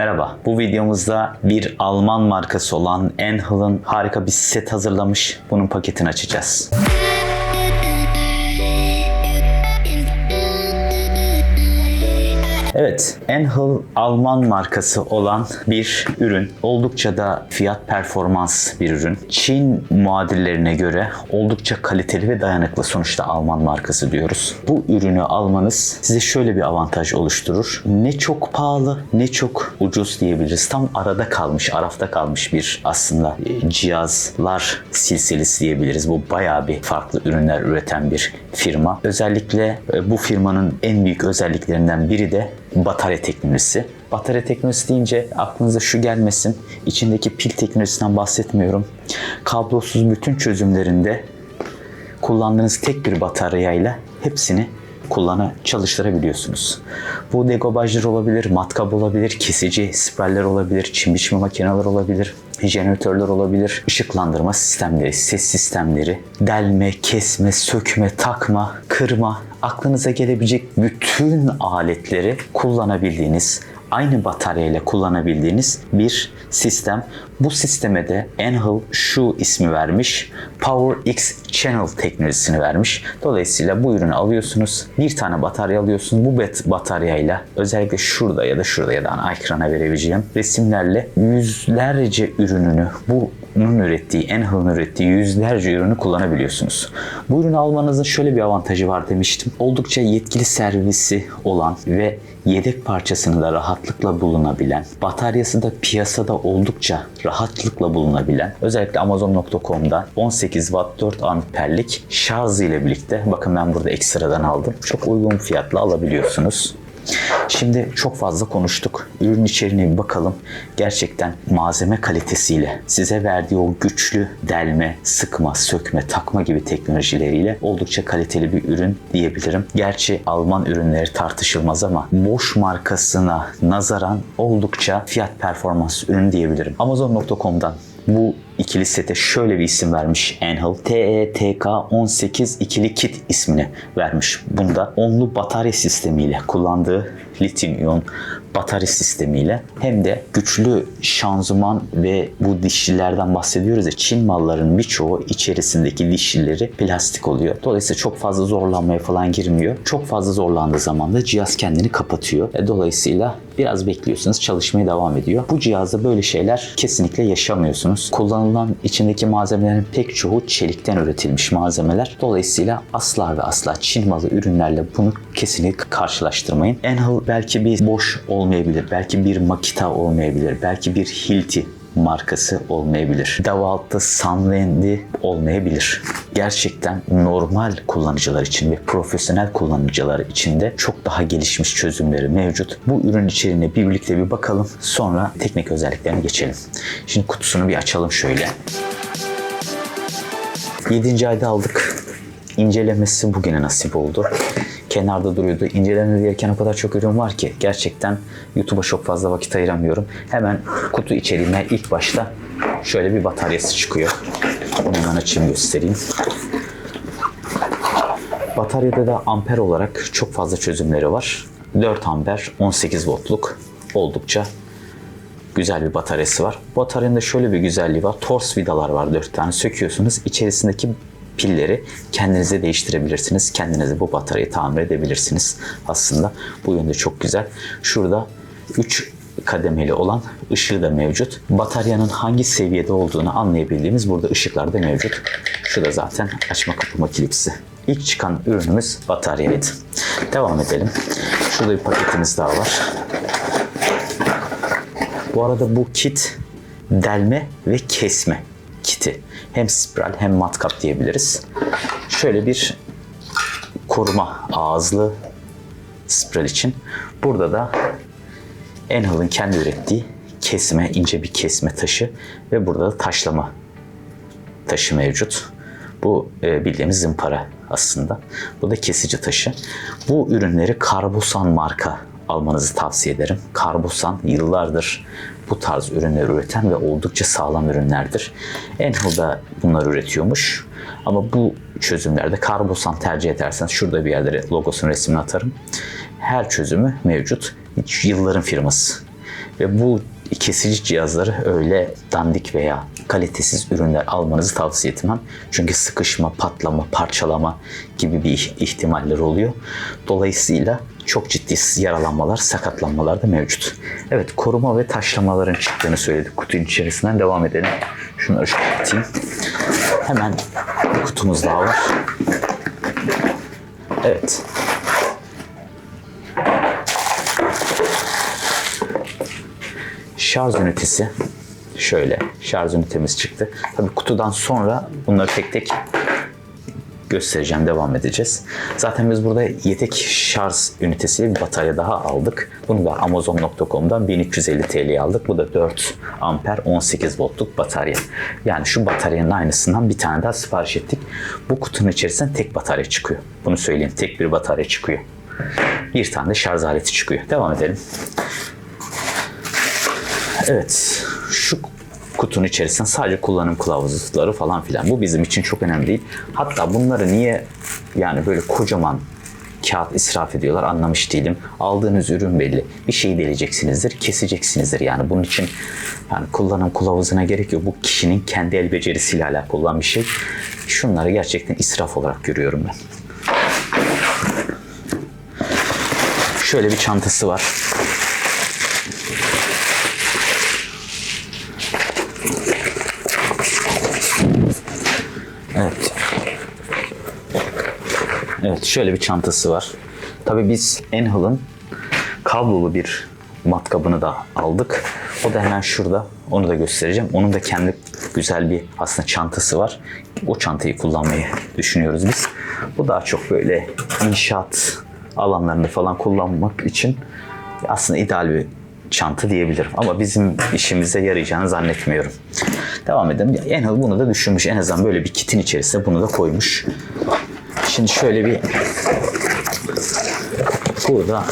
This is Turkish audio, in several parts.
Merhaba, bu videomuzda bir Alman markası olan Enhel'ın harika bir set hazırlamış. Bunun paketini açacağız. Evet, Enhel Alman markası olan bir ürün. Oldukça da fiyat performans bir ürün. Çin muadillerine göre oldukça kaliteli ve dayanıklı. Sonuçta Alman markası diyoruz. Bu ürünü almanız size şöyle bir avantaj oluşturur. Ne çok pahalı ne çok ucuz diyebiliriz. Tam arada kalmış, arafta kalmış bir aslında e, cihazlar silsilesi diyebiliriz. Bu bayağı bir farklı ürünler üreten bir firma. Özellikle e, bu firmanın en büyük özelliklerinden biri de batarya teknolojisi. Batarya teknolojisi deyince aklınıza şu gelmesin. İçindeki pil teknolojisinden bahsetmiyorum. Kablosuz bütün çözümlerinde kullandığınız tek bir bataryayla hepsini kullana çalıştırabiliyorsunuz. Bu degobajlar olabilir, matkap olabilir, kesici spiraller olabilir, çim biçme makineler olabilir, jeneratörler olabilir, ışıklandırma sistemleri, ses sistemleri, delme, kesme, sökme, takma, kırma, aklınıza gelebilecek bütün aletleri kullanabildiğiniz, aynı bataryayla kullanabildiğiniz bir sistem. Bu sisteme de Enhel şu ismi vermiş. Power X Channel teknolojisini vermiş. Dolayısıyla bu ürünü alıyorsunuz. Bir tane batarya alıyorsunuz. Bu bat- bataryayla özellikle şurada ya da şurada ya da ana ekrana verebileceğim resimlerle yüzlerce ürününü bu bunun ürettiği, Enhel'ın ürettiği yüzlerce ürünü kullanabiliyorsunuz. Bu ürünü almanızın şöyle bir avantajı var demiştim. Oldukça yetkili servisi olan ve yedek parçasını da rahatlıkla bulunabilen, bataryası da piyasada oldukça rahatlıkla bulunabilen, özellikle Amazon.com'da 18 Watt 4 amperlik şarj ile birlikte, bakın ben burada ekstradan aldım, çok uygun fiyatla alabiliyorsunuz. Şimdi çok fazla konuştuk. Ürün içeriğine bir bakalım. Gerçekten malzeme kalitesiyle size verdiği o güçlü delme, sıkma, sökme, takma gibi teknolojileriyle oldukça kaliteli bir ürün diyebilirim. Gerçi Alman ürünleri tartışılmaz ama Bosch markasına nazaran oldukça fiyat performans ürün diyebilirim. Amazon.com'dan bu ikili sete şöyle bir isim vermiş Enhel. TETK 18 ikili kit ismini vermiş. Bunda onlu batarya sistemiyle kullandığı lityum iyon batarya sistemiyle hem de güçlü şanzıman ve bu dişlilerden bahsediyoruz ya Çin mallarının birçoğu içerisindeki dişlileri plastik oluyor. Dolayısıyla çok fazla zorlanmaya falan girmiyor. Çok fazla zorlandığı zaman da cihaz kendini kapatıyor. E, dolayısıyla biraz bekliyorsunuz çalışmaya devam ediyor. Bu cihazda böyle şeyler kesinlikle yaşamıyorsunuz. Kullanılan içindeki malzemelerin pek çoğu çelikten üretilmiş malzemeler. Dolayısıyla asla ve asla Çin malı ürünlerle bunu kesinlikle karşılaştırmayın. Enhel belki bir boş olmayabilir, belki bir Makita olmayabilir, belki bir Hilti markası olmayabilir. Davault'ta Sunland'i olmayabilir. Gerçekten normal kullanıcılar için ve profesyonel kullanıcılar için de çok daha gelişmiş çözümleri mevcut. Bu ürün içeriğine bir birlikte bir bakalım. Sonra teknik özelliklerine geçelim. Şimdi kutusunu bir açalım şöyle. 7. ayda aldık. İncelemesi bugüne nasip oldu. Kenarda duruyordu. İncelemesi gereken o kadar çok ürün var ki gerçekten YouTube'a çok fazla vakit ayıramıyorum. Hemen kutu içeriğine ilk başta şöyle bir bataryası çıkıyor. Onu hemen açayım göstereyim. Bataryada da amper olarak çok fazla çözümleri var. 4 amper 18 voltluk oldukça güzel bir bataryası var. Bataryanın da şöyle bir güzelliği var. Tors vidalar var 4 tane söküyorsunuz. İçerisindeki pilleri kendinize değiştirebilirsiniz. Kendinize bu bataryayı tamir edebilirsiniz. Aslında bu yönde çok güzel. Şurada 3 kademeli olan ışığı da mevcut. Bataryanın hangi seviyede olduğunu anlayabildiğimiz burada ışıklar da mevcut. Şu da zaten açma kapama kilipsi. İlk çıkan ürünümüz bataryaydı. Devam edelim. Şurada bir paketimiz daha var. Bu arada bu kit delme ve kesme kiti. Hem spiral hem matkap diyebiliriz. Şöyle bir koruma ağızlı spiral için. Burada da Enhel'ın kendi ürettiği kesme, ince bir kesme taşı ve burada da taşlama taşı mevcut. Bu e, bildiğimiz zımpara aslında. Bu da kesici taşı. Bu ürünleri Karbusan marka almanızı tavsiye ederim. Karbusan yıllardır bu tarz ürünler üreten ve oldukça sağlam ürünlerdir. Enhel da bunları üretiyormuş. Ama bu çözümlerde Karbusan tercih ederseniz şurada bir yerlere logosunun resmini atarım. Her çözümü mevcut. Yılların firması. Ve bu kesici cihazları öyle dandik veya kalitesiz ürünler almanızı tavsiye etmem. Çünkü sıkışma, patlama, parçalama gibi bir ihtimaller oluyor. Dolayısıyla çok ciddi yaralanmalar, sakatlanmalar da mevcut. Evet, koruma ve taşlamaların çıktığını söyledik. Kutunun içerisinden devam edelim. Şunları şöyle atayım. Hemen bir kutumuz daha var. Evet. Şarj ünitesi. Şöyle şarj ünitemiz çıktı. Tabii kutudan sonra bunları tek tek göstereceğim, devam edeceğiz. Zaten biz burada yedek şarj ünitesi bir batarya daha aldık. Bunu da Amazon.com'dan 1350 TL'ye aldık. Bu da 4 amper 18 voltluk batarya. Yani şu bataryanın aynısından bir tane daha sipariş ettik. Bu kutunun içerisinden tek batarya çıkıyor. Bunu söyleyeyim. Tek bir batarya çıkıyor. Bir tane de şarj aleti çıkıyor. Devam edelim. Evet. Kutunun içerisinde sadece kullanım kılavuzları falan filan. Bu bizim için çok önemli değil. Hatta bunları niye yani böyle kocaman kağıt israf ediyorlar anlamış değilim. Aldığınız ürün belli. Bir şeyi deleceksinizdir, keseceksinizdir. Yani bunun için yani kullanım kılavuzuna gerek yok. Bu kişinin kendi el becerisiyle alakalı olan bir şey. Şunları gerçekten israf olarak görüyorum ben. Şöyle bir çantası var. Evet şöyle bir çantası var. Tabii biz Enhal'ın kablolu bir matkabını da aldık. O da hemen şurada. Onu da göstereceğim. Onun da kendi güzel bir aslında çantası var. O çantayı kullanmayı düşünüyoruz biz. Bu daha çok böyle inşaat alanlarında falan kullanmak için aslında ideal bir çanta diyebilirim. Ama bizim işimize yarayacağını zannetmiyorum. Devam edelim. Enhal bunu da düşünmüş. En azından böyle bir kitin içerisine bunu da koymuş. Şimdi şöyle bir burada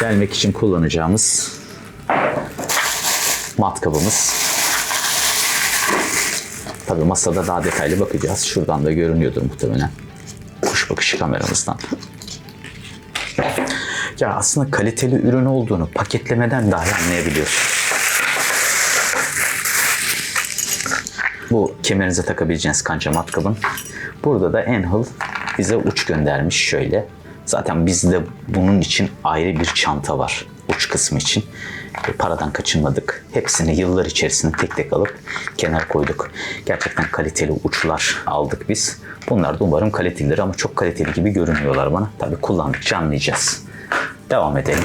gelmek için kullanacağımız matkabımız. Tabi masada daha detaylı bakacağız. Şuradan da görünüyordur muhtemelen. Kuş bakışı kameramızdan. Ya aslında kaliteli ürün olduğunu paketlemeden dahi anlayabiliyorsunuz. Bu kemerinize takabileceğiniz kanca matkabın. Burada da Enhal bize uç göndermiş şöyle. Zaten bizde bunun için ayrı bir çanta var uç kısmı için. E, Paradan kaçınmadık. Hepsini yıllar içerisinde tek tek alıp kenar koyduk. Gerçekten kaliteli uçlar aldık biz. Bunlar da umarım kalitelidir ama çok kaliteli gibi görünüyorlar bana. Tabii kullandıkça anlayacağız. Devam edelim.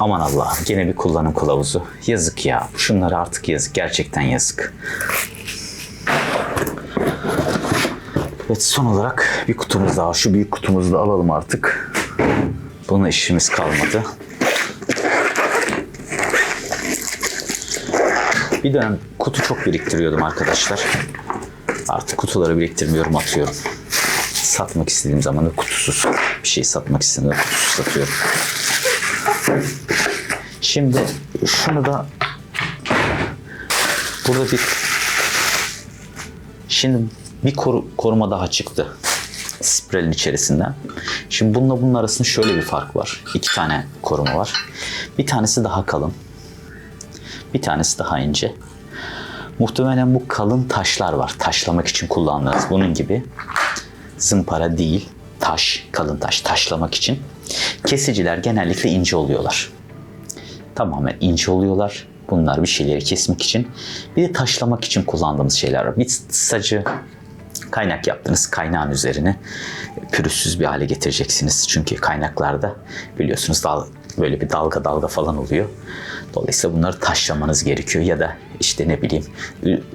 Aman Allah gene bir kullanım kılavuzu. Yazık ya. Şunlara artık yazık. Gerçekten yazık. Evet son olarak bir kutumuz daha. Şu büyük kutumuzu da alalım artık. Bununla işimiz kalmadı. Bir dönem kutu çok biriktiriyordum arkadaşlar. Artık kutuları biriktirmiyorum, atıyorum. Satmak istediğim zaman da kutusuz bir şey satmak istediğimde kutusuz satıyorum. Şimdi şunu da burada bir şimdi bir koru- koruma daha çıktı sprelin içerisinden. Şimdi bununla bunun arasında şöyle bir fark var. İki tane koruma var. Bir tanesi daha kalın. Bir tanesi daha ince. Muhtemelen bu kalın taşlar var. Taşlamak için kullandığınız bunun gibi. Zımpara değil, taş, kalın taş taşlamak için. Kesiciler genellikle ince oluyorlar. Tamamen ince oluyorlar. Bunlar bir şeyleri kesmek için. Bir de taşlamak için kullandığımız şeyler var. Bir sacı kaynak yaptınız. Kaynağın üzerine pürüzsüz bir hale getireceksiniz. Çünkü kaynaklarda biliyorsunuz dal, böyle bir dalga dalga falan oluyor. Dolayısıyla bunları taşlamanız gerekiyor ya da işte ne bileyim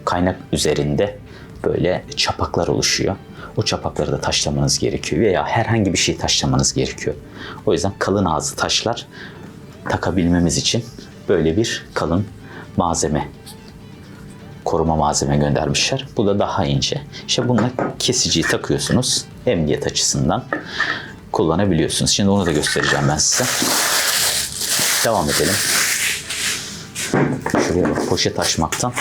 kaynak üzerinde böyle çapaklar oluşuyor. O çapakları da taşlamanız gerekiyor veya herhangi bir şey taşlamanız gerekiyor. O yüzden kalın ağzı taşlar takabilmemiz için böyle bir kalın malzeme koruma malzeme göndermişler. Bu da daha ince. İşte bununla kesiciyi takıyorsunuz. Emniyet açısından kullanabiliyorsunuz. Şimdi onu da göstereceğim ben size. Devam edelim. Şuraya bak poşet açmaktan.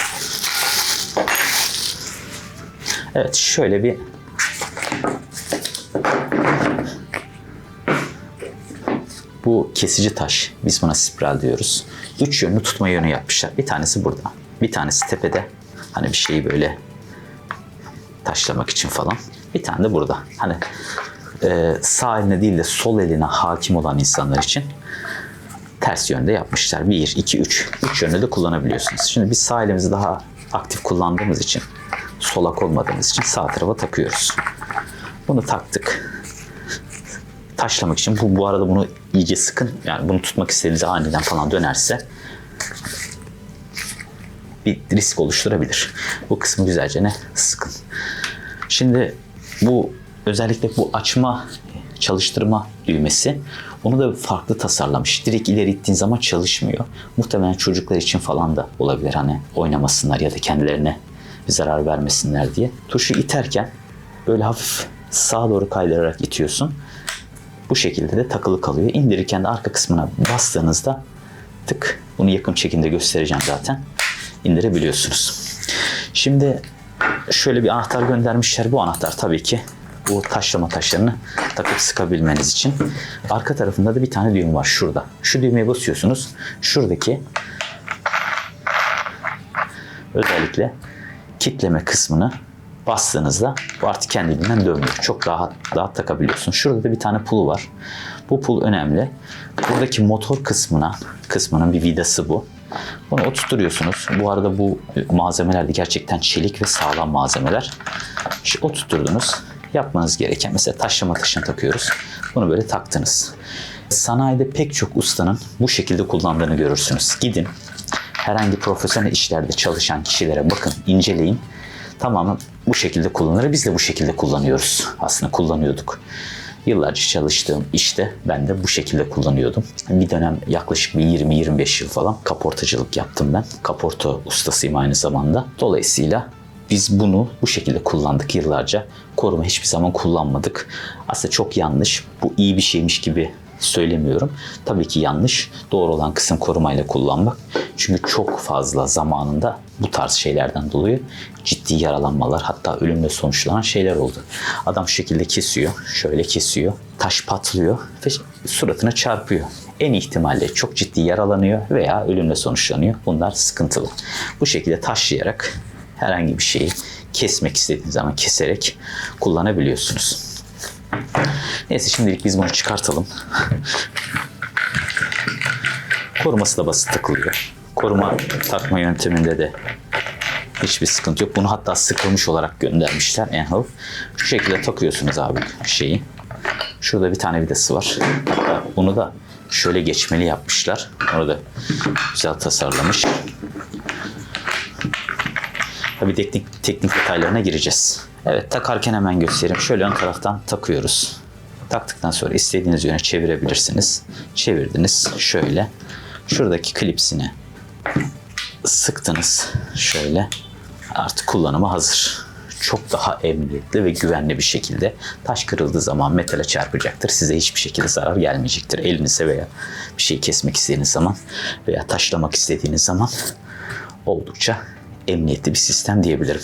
Evet şöyle bir bu kesici taş. Biz buna spiral diyoruz. Üç yönlü tutma yönü yapmışlar. Bir tanesi burada. Bir tanesi tepede. Hani bir şeyi böyle taşlamak için falan. Bir tane de burada. Hani e, sağ eline değil de sol eline hakim olan insanlar için ters yönde yapmışlar. 1, 2, 3. 3 yönde de kullanabiliyorsunuz. Şimdi biz sağ elimizi daha aktif kullandığımız için, solak olmadığımız için sağ tarafa takıyoruz. Bunu taktık. Taşlamak için bu, bu arada bunu iyice sıkın. Yani bunu tutmak istediğinizde aniden falan dönerse bir risk oluşturabilir. Bu kısmı güzelce ne sıkın. Şimdi bu özellikle bu açma çalıştırma düğmesi onu da farklı tasarlamış. Direkt ileri ittiğin zaman çalışmıyor. Muhtemelen çocuklar için falan da olabilir hani oynamasınlar ya da kendilerine bir zarar vermesinler diye. Tuşu iterken böyle hafif sağa doğru kaydırarak itiyorsun. Bu şekilde de takılı kalıyor. İndirirken de arka kısmına bastığınızda tık bunu yakın çekimde göstereceğim zaten. İndirebiliyorsunuz. Şimdi şöyle bir anahtar göndermişler. Bu anahtar tabii ki bu taşlama taşlarını takıp sıkabilmeniz için. Arka tarafında da bir tane düğüm var şurada. Şu düğmeye basıyorsunuz. Şuradaki özellikle kitleme kısmını bastığınızda bu artık kendiliğinden dönmüyor. Çok rahat rahat takabiliyorsun. Şurada da bir tane pul var. Bu pul önemli. Buradaki motor kısmına kısmının bir vidası bu. Bunu oturtuyorsunuz. Bu arada bu malzemeler de gerçekten çelik ve sağlam malzemeler. Şu oturtturdunuz. Yapmanız gereken mesela taşlama taşını takıyoruz. Bunu böyle taktınız. Sanayide pek çok ustanın bu şekilde kullandığını görürsünüz. Gidin herhangi profesyonel işlerde çalışan kişilere bakın, inceleyin. Tamamen bu şekilde kullanılır. Biz de bu şekilde kullanıyoruz. Aslında kullanıyorduk. Yıllarca çalıştığım işte ben de bu şekilde kullanıyordum. Bir dönem yaklaşık bir 20-25 yıl falan kaportacılık yaptım ben. Kaporta ustasıyım aynı zamanda. Dolayısıyla biz bunu bu şekilde kullandık yıllarca. Koruma hiçbir zaman kullanmadık. Aslında çok yanlış. Bu iyi bir şeymiş gibi söylemiyorum. Tabii ki yanlış. Doğru olan kısım korumayla kullanmak. Çünkü çok fazla zamanında bu tarz şeylerden dolayı ciddi yaralanmalar hatta ölümle sonuçlanan şeyler oldu. Adam şu şekilde kesiyor, şöyle kesiyor, taş patlıyor ve suratına çarpıyor. En ihtimalle çok ciddi yaralanıyor veya ölümle sonuçlanıyor. Bunlar sıkıntılı. Bu şekilde taşlayarak herhangi bir şeyi kesmek istediğiniz zaman keserek kullanabiliyorsunuz. Neyse şimdilik biz bunu çıkartalım. Koruması da basit takılıyor. Koruma takma yönteminde de hiçbir sıkıntı yok. Bunu hatta sıkılmış olarak göndermişler Enhal. Şu şekilde takıyorsunuz abi şeyi. Şurada bir tane vidası var. Hatta bunu da şöyle geçmeli yapmışlar. Onu da güzel tasarlamış. Tabii teknik, teknik detaylarına gireceğiz. Evet takarken hemen göstereyim. Şöyle ön taraftan takıyoruz. Taktıktan sonra istediğiniz yöne çevirebilirsiniz. Çevirdiniz şöyle. Şuradaki klipsini sıktınız şöyle. Artık kullanıma hazır. Çok daha emniyetli ve güvenli bir şekilde taş kırıldığı zaman metale çarpacaktır. Size hiçbir şekilde zarar gelmeyecektir. Elinize veya bir şey kesmek istediğiniz zaman veya taşlamak istediğiniz zaman oldukça emniyetli bir sistem diyebilirim.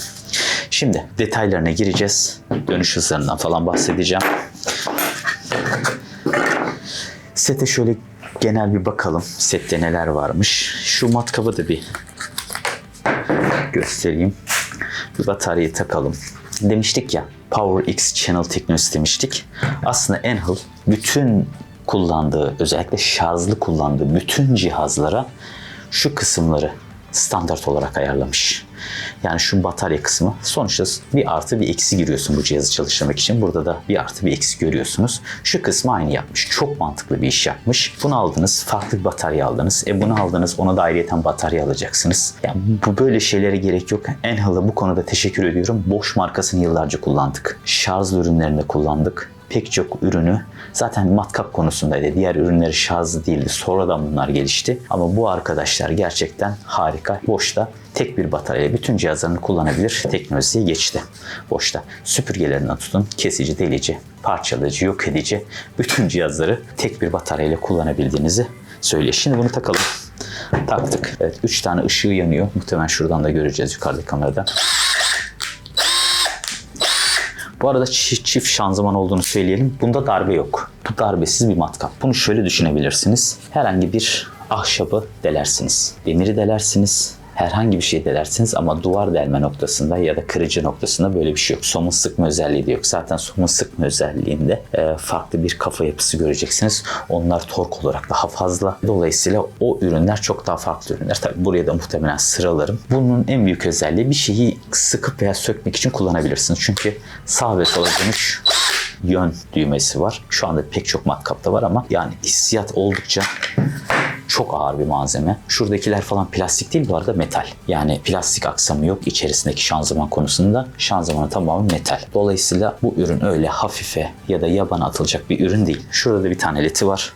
Şimdi detaylarına gireceğiz. Dönüş hızlarından falan bahsedeceğim. Sete şöyle genel bir bakalım. Sette neler varmış. Şu matkabı da bir göstereyim. Bir bataryayı takalım. Demiştik ya Power X Channel teknolojisi demiştik. Aslında Enhal bütün kullandığı özellikle şarjlı kullandığı bütün cihazlara şu kısımları standart olarak ayarlamış. Yani şu batarya kısmı sonuçta bir artı bir eksi giriyorsun bu cihazı çalıştırmak için. Burada da bir artı bir eksi görüyorsunuz. Şu kısmı aynı yapmış. Çok mantıklı bir iş yapmış. Bunu aldınız, farklı bir batarya aldınız. E bunu aldınız, ona da ayrıyeten batarya alacaksınız. Yani bu böyle şeylere gerek yok. Enhal'a bu konuda teşekkür ediyorum. Bosch markasını yıllarca kullandık. Şarj ürünlerinde kullandık pek çok ürünü zaten matkap konusundaydı. Diğer ürünleri şarjlı değildi. Sonradan bunlar gelişti. Ama bu arkadaşlar gerçekten harika. Boşta tek bir bataryayla bütün cihazlarını kullanabilir teknolojiye geçti. Boşta süpürgelerinden tutun kesici, delici, parçalayıcı, yok edici bütün cihazları tek bir bataryayla kullanabildiğinizi söylüyor. Şimdi bunu takalım. Taktık. Evet 3 tane ışığı yanıyor. Muhtemelen şuradan da göreceğiz yukarıdaki kameradan. Bu arada çift, çift şanzıman olduğunu söyleyelim. Bunda darbe yok. Bu darbesiz bir matkap. Bunu şöyle düşünebilirsiniz. Herhangi bir ahşabı delersiniz. Demiri delersiniz. Herhangi bir şey delersiniz ama duvar delme noktasında ya da kırıcı noktasında böyle bir şey yok. Somun sıkma özelliği de yok. Zaten somun sıkma özelliğinde e, farklı bir kafa yapısı göreceksiniz. Onlar tork olarak daha fazla. Dolayısıyla o ürünler çok daha farklı ürünler. Tabii buraya da muhtemelen sıralarım. Bunun en büyük özelliği bir şeyi sıkıp veya sökmek için kullanabilirsiniz. Çünkü sağ ve sola dönüş yön düğmesi var. Şu anda pek çok matkapta var ama yani hissiyat oldukça çok ağır bir malzeme. Şuradakiler falan plastik değil bu arada metal. Yani plastik aksamı yok içerisindeki şanzıman konusunda. Şanzımanı tamamı metal. Dolayısıyla bu ürün öyle hafife ya da yabana atılacak bir ürün değil. Şurada da bir tane leti var.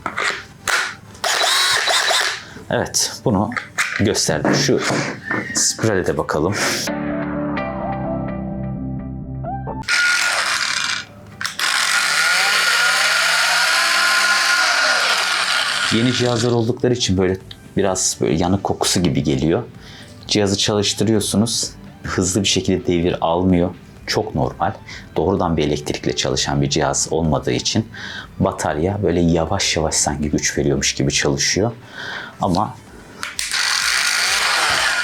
Evet bunu gösterdim. Şu spirale de bakalım. Yeni cihazlar oldukları için böyle biraz böyle yanık kokusu gibi geliyor. Cihazı çalıştırıyorsunuz. Hızlı bir şekilde devir almıyor. Çok normal. Doğrudan bir elektrikle çalışan bir cihaz olmadığı için batarya böyle yavaş yavaş sanki güç veriyormuş gibi çalışıyor. Ama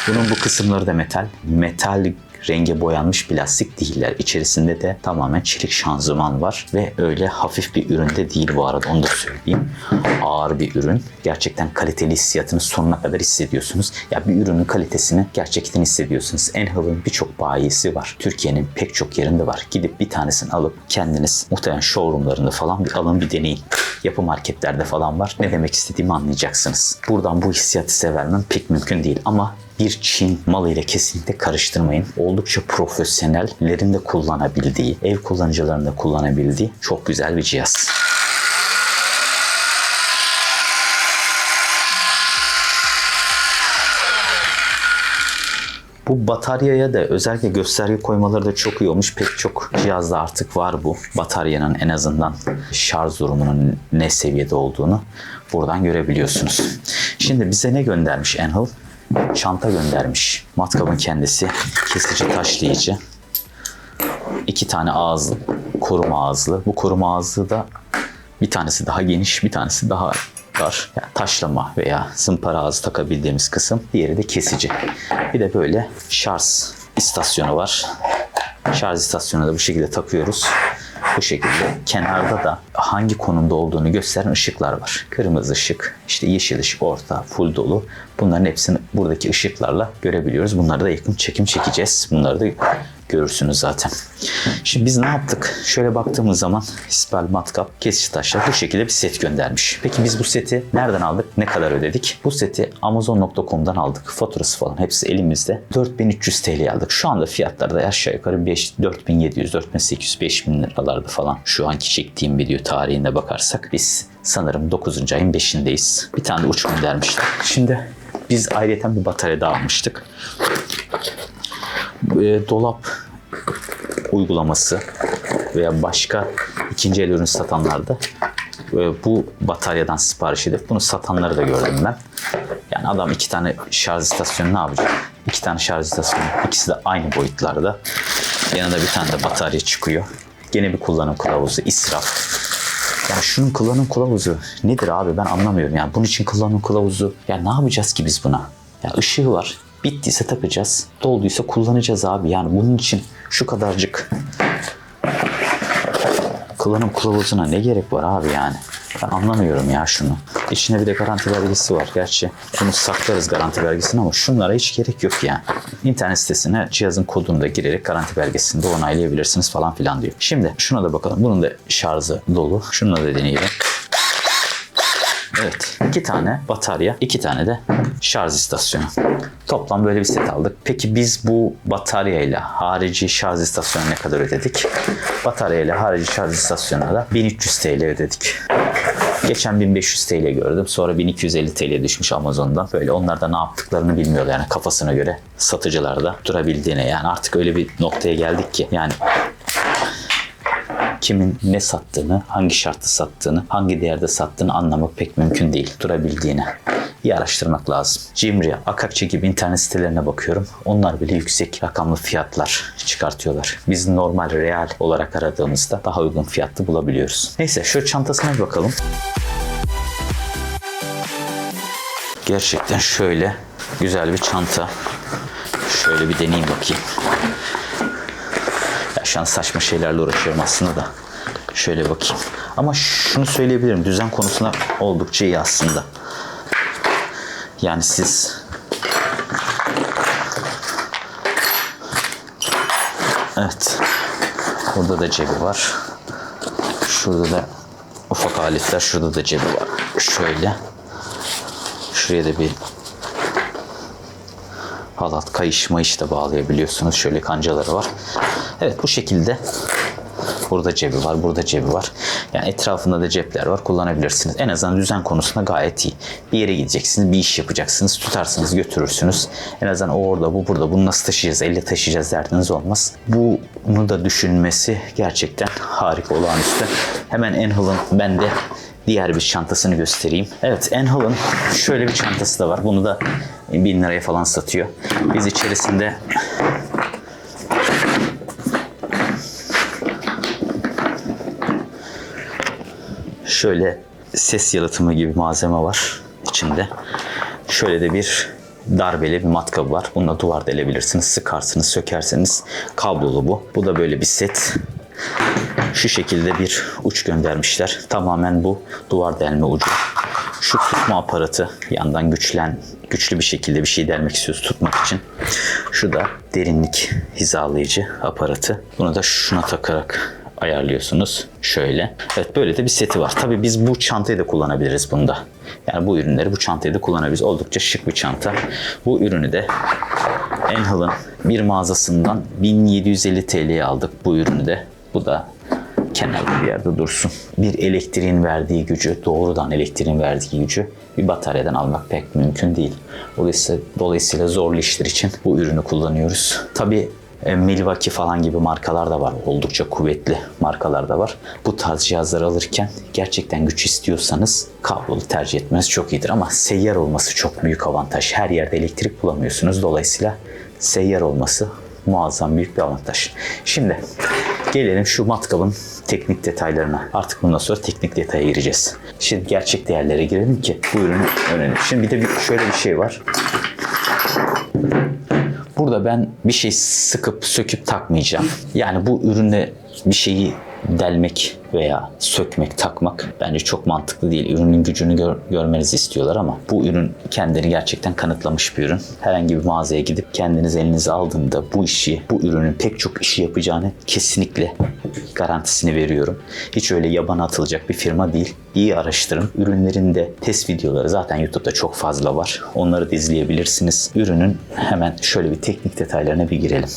bunun bu kısımları da metal. Metal renge boyanmış plastik değiller. İçerisinde de tamamen çelik şanzıman var ve öyle hafif bir üründe değil bu arada onu da söyleyeyim. Ağır bir ürün. Gerçekten kaliteli hissiyatını sonuna kadar hissediyorsunuz. Ya bir ürünün kalitesini gerçekten hissediyorsunuz. Enhal'ın birçok bayisi var. Türkiye'nin pek çok yerinde var. Gidip bir tanesini alıp kendiniz muhtemelen showroomlarında falan bir alın bir deneyin. Yapı marketlerde falan var. Ne demek istediğimi anlayacaksınız. Buradan bu hissiyatı size vermem pek mümkün değil ama bir Çin malıyla kesinlikle karıştırmayın. Oldukça profesyonellerin de kullanabildiği, ev kullanıcılarının da kullanabildiği çok güzel bir cihaz. Bu bataryaya da özellikle gösterge koymaları da çok iyi olmuş. Pek çok cihazda artık var bu. Bataryanın en azından şarj durumunun ne seviyede olduğunu buradan görebiliyorsunuz. Şimdi bize ne göndermiş Enhal? Çanta göndermiş. Matkabın kendisi kesici taşlayıcı. İki tane ağızlı, koruma ağızlı. Bu koruma ağızlı da bir tanesi daha geniş, bir tanesi daha dar. Yani taşlama veya zımpara ağzı takabildiğimiz kısım. Diğeri de kesici. Bir de böyle şarj istasyonu var. Şarj istasyonuna da bu şekilde takıyoruz. Bu şekilde kenarda da hangi konumda olduğunu gösteren ışıklar var. Kırmızı ışık, işte yeşil ışık orta, full dolu. Bunların hepsini buradaki ışıklarla görebiliyoruz. Bunları da yakın çekim çekeceğiz. Bunları da görürsünüz zaten. Şimdi biz ne yaptık? Şöyle baktığımız zaman Hispal Matkap kesici taşlar bu şekilde bir set göndermiş. Peki biz bu seti nereden aldık? Ne kadar ödedik? Bu seti Amazon.com'dan aldık. Faturası falan hepsi elimizde. 4300 TL aldık. Şu anda fiyatları da aşağı yukarı 5, 4700, 4800, 5000 liralarda falan. Şu anki çektiğim video tarihine bakarsak biz sanırım 9. ayın 5'indeyiz. Bir tane de uç göndermişler. Şimdi biz ayrıyeten bir batarya daha almıştık. E, dolap uygulaması veya başka ikinci el ürün satanlarda e, bu bataryadan sipariş edip bunu satanları da gördüm ben. Yani adam iki tane şarj istasyonu ne yapacak? İki tane şarj istasyonu. ikisi de aynı boyutlarda. Yanında bir tane de batarya çıkıyor. Gene bir kullanım kılavuzu, israf. Yani şunun kullanım kılavuzu nedir abi ben anlamıyorum. Yani bunun için kullanım kılavuzu ya ne yapacağız ki biz buna? Ya ışığı var. Bittiyse takacağız. Dolduysa kullanacağız abi. Yani bunun için şu kadarcık kullanım kılavuzuna ne gerek var abi yani? Ben anlamıyorum ya şunu. İçinde bir de garanti belgesi var. Gerçi bunu saklarız garanti belgesini ama şunlara hiç gerek yok yani. İnternet sitesine cihazın kodunu da girerek garanti belgesini de onaylayabilirsiniz falan filan diyor. Şimdi şuna da bakalım. Bunun da şarjı dolu. Şununla da deneyelim. Evet. iki tane batarya, iki tane de şarj istasyonu. Toplam böyle bir set aldık. Peki biz bu bataryayla harici şarj istasyonu ne kadar ödedik? Bataryayla harici şarj istasyonuna da 1300 TL ödedik. Geçen 1500 TL gördüm. Sonra 1250 TL düşmüş Amazon'dan. Böyle onlar da ne yaptıklarını bilmiyorlar yani kafasına göre satıcılarda durabildiğine yani artık öyle bir noktaya geldik ki yani kimin ne sattığını, hangi şartı sattığını, hangi değerde sattığını anlamak pek mümkün değil. Durabildiğine. iyi araştırmak lazım. Cimri, Akakçe gibi internet sitelerine bakıyorum. Onlar bile yüksek rakamlı fiyatlar çıkartıyorlar. Biz normal, real olarak aradığımızda daha uygun fiyatlı bulabiliyoruz. Neyse şu çantasına bir bakalım. Gerçekten şöyle güzel bir çanta. Şöyle bir deneyeyim bakayım. Ya şu an saçma şeylerle uğraşıyorum aslında da. Şöyle bakayım. Ama şunu söyleyebilirim. Düzen konusunda oldukça iyi aslında. Yani siz Evet. Burada da cebi var. Şurada da ufak aletler. Şurada da cebi var. Şöyle. Şuraya da bir halat, kayış mayış da bağlayabiliyorsunuz. Şöyle kancaları var. Evet bu şekilde Burada cebi var, burada cebi var. Yani etrafında da cepler var. Kullanabilirsiniz. En azından düzen konusunda gayet iyi. Bir yere gideceksiniz, bir iş yapacaksınız. Tutarsınız, götürürsünüz. En azından o orada, bu burada. Bunu nasıl taşıyacağız, elle taşıyacağız derdiniz olmaz. Bunu da düşünmesi gerçekten harika, olağanüstü. Hemen Enhal'ın ben de diğer bir çantasını göstereyim. Evet Enhal'ın şöyle bir çantası da var. Bunu da 1000 liraya falan satıyor. Biz içerisinde Şöyle ses yalıtımı gibi malzeme var içinde. Şöyle de bir darbeli bir matkabı var. Bununla duvar delebilirsiniz. Sıkarsınız, sökerseniz kablolu bu. Bu da böyle bir set. Şu şekilde bir uç göndermişler. Tamamen bu duvar delme ucu. Şu tutma aparatı yandan güçlen güçlü bir şekilde bir şey delmek istiyoruz tutmak için. Şu da derinlik hizalayıcı aparatı. Bunu da şuna takarak ayarlıyorsunuz. Şöyle. Evet böyle de bir seti var. Tabii biz bu çantayı da kullanabiliriz bunda. Yani bu ürünleri bu çantayı da kullanabiliriz. Oldukça şık bir çanta. Bu ürünü de Enhal'ın bir mağazasından 1750 TL'ye aldık bu ürünü de. Bu da kenarda bir yerde dursun. Bir elektriğin verdiği gücü, doğrudan elektriğin verdiği gücü bir bataryadan almak pek mümkün değil. Dolayısıyla, dolayısıyla zorlu işler için bu ürünü kullanıyoruz. Tabii e, Milwaukee falan gibi markalar da var. Oldukça kuvvetli markalar da var. Bu tarz cihazları alırken gerçekten güç istiyorsanız kablolu tercih etmeniz çok iyidir. Ama seyyar olması çok büyük avantaj. Her yerde elektrik bulamıyorsunuz. Dolayısıyla seyyar olması muazzam büyük bir avantaj. Şimdi gelelim şu matkabın teknik detaylarına. Artık bundan sonra teknik detaya gireceğiz. Şimdi gerçek değerlere girelim ki bu ürünü öğrenelim. Şimdi bir de şöyle bir şey var. Burada ben bir şey sıkıp söküp takmayacağım. Yani bu ürünle bir şeyi delmek veya sökmek, takmak bence çok mantıklı değil. Ürünün gücünü gör- görmenizi istiyorlar ama bu ürün kendini gerçekten kanıtlamış bir ürün. Herhangi bir mağazaya gidip kendiniz elinize aldığında bu işi, bu ürünün pek çok işi yapacağını kesinlikle garantisini veriyorum. Hiç öyle yabana atılacak bir firma değil. İyi araştırın. Ürünlerin de test videoları zaten YouTube'da çok fazla var. Onları da izleyebilirsiniz. Ürünün hemen şöyle bir teknik detaylarına bir girelim.